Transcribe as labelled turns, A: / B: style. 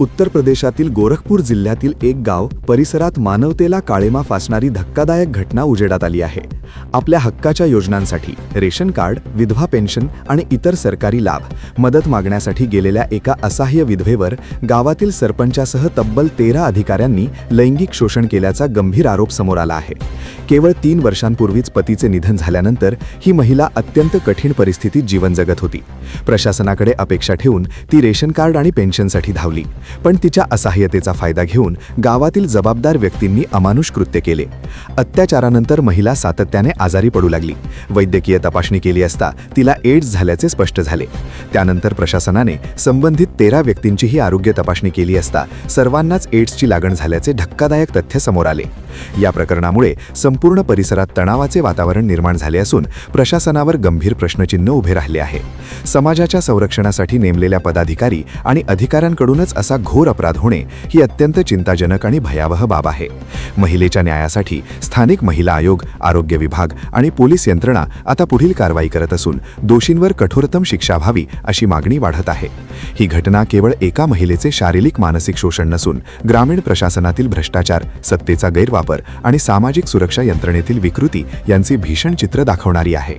A: उत्तर प्रदेशातील गोरखपूर जिल्ह्यातील एक गाव परिसरात मानवतेला काळेमा फासणारी धक्कादायक घटना उजेडात आली आहे. आपल्या हक्काच्या योजनांसाठी रेशन कार्ड विधवा पेन्शन आणि इतर सरकारी लाभ मदत मागण्यासाठी गेलेल्या एका असहाय्य विधवेवर गावातील सरपंचासह तब्बल तेरा अधिकाऱ्यांनी लैंगिक शोषण केल्याचा गंभीर आरोप समोर आला आहे. केवळ तीन वर्षांपूर्वीच पतीचे निधन झाल्यानंतर ही महिला अत्यंत कठीण परिस्थितीत जीवन जगत होती. प्रशासनाकडे अपेक्षा ठेवून ती रेशन कार्ड आणि पेन्शनसाठी धावली पण तिच्या असहाय्यतेचा फायदा घेऊन गावातील जबाबदार व्यक्तींनी अमानुष कृत्य केले. अत्याचारानंतर महिला सातत्याने आजारी पडू लागली. वैद्यकीय तपासणी केली असता तिला एड्स झाल्याचे स्पष्ट झाले. त्यानंतर प्रशासनाने संबंधित तेरा व्यक्तींचीही आरोग्य तपासणी केली असता सर्वांनाच एड्सची लागण झाल्याचे धक्कादायक तथ्य समोर आले. या प्रकरणामुळे संपूर्ण परिसरात तणावाचे वातावरण निर्माण झाले असून प्रशासनावर गंभीर प्रश्नचिन्ह उभे राहिले आहे. समाजाच्या संरक्षणासाठी नेमलेल्या पदाधिकारी आणि अधिकाऱ्यांकडूनच असा घोर अपराध होणे ही अत्यंत चिंताजनक आणि भयावह बाब आहे. महिलेच्या न्यायासाठी स्थानिक महिला आयोग आरोग्य विभाग आणि पोलीस यंत्रणा आता पुढील कारवाई करत असून दोषींवर कठोरतम शिक्षा व्हावी अशी मागणी वाढत आहे. ही घटना केवळ एका महिलेचे शारीरिक मानसिक शोषण नसून ग्रामीण प्रशासनातील भ्रष्टाचार सत्तेचा गैरवापर आणि सामाजिक सुरक्षा यंत्रणेतील विकृती यांचे भीषण चित्र दाखवणारी आहे.